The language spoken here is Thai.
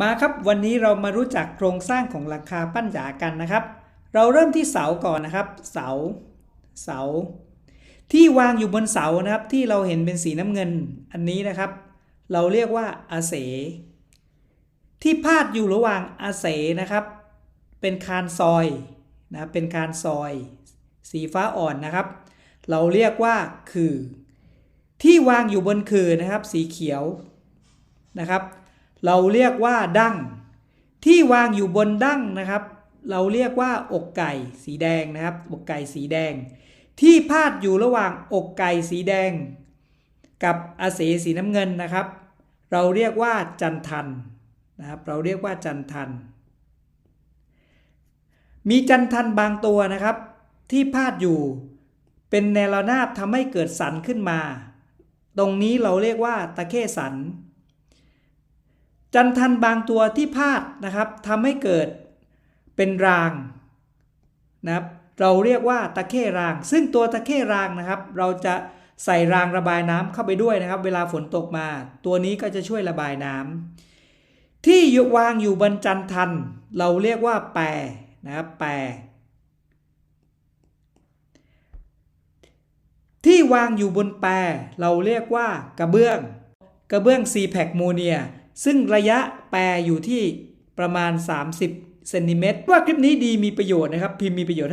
มาครับวันนี้เรามารู้จักโครงสร้างของหลังคาปั้นหยากันนะครับ เราเริ่มที่เสาก่อนนะครับ เสา เสา ที่วางอยู่บนเสานะครับที่เราเห็นเป็นสีน้ำเงินอันนี้นะครับ เราเรียกว่าอาเส ที่พาดอยู่ระหว่างอาเสนะครับ เป็นคานซอยนะเป็นคานซอย สีฟ้าอ่อนนะครับ เราเรียกว่าคือ ที่วางอยู่บนคือนะครับ สีเขียวนะครับ เราเรียกว่าดั้ง ที่วางอยู่บนดั้งนะครับ เราเรียกว่าอกไก่สีแดงนะครับอกไก่สีแดง ที่พาดอยู่ระหว่างอกไก่สีแดง กับอาเสสีน้ำเงินนะครับ เราเรียกว่าจันทันนะครับ เราเรียกว่าจันทัน มีจันทันบางตัวนะครับ ที่พาดอยู่เป็นแนวระนาบทำให้เกิดสันขึ้นมา ตรงนี้เราเรียกว่าตะเข้สัน จันทันบางตัวที่พาดนะครับทำให้เกิดเป็นรางนะครับเราเรียกว่าตะเข้ราง ซึ่งตัวตะเข้รางนะครับ เราจะใส่รางระบายน้ำเข้าไปด้วยนะครับ เวลาฝนตกมา ตัวนี้ก็จะช่วยระบายน้ำที่ยกวางอยู่บนจันทัน เราเรียกว่าแปรนะครับแปรที่วางอยู่บนแปรเราเรียกว่ากระเบื้อง กระเบื้อง c p a c โมเนีย ซึ่งระยะแปรอยู่ที่ประมาณ 30เซนติเมตรว่าคลิปนี้ดีมีประโยชน์นะครับ พิมพ์มีประโยชน์ให้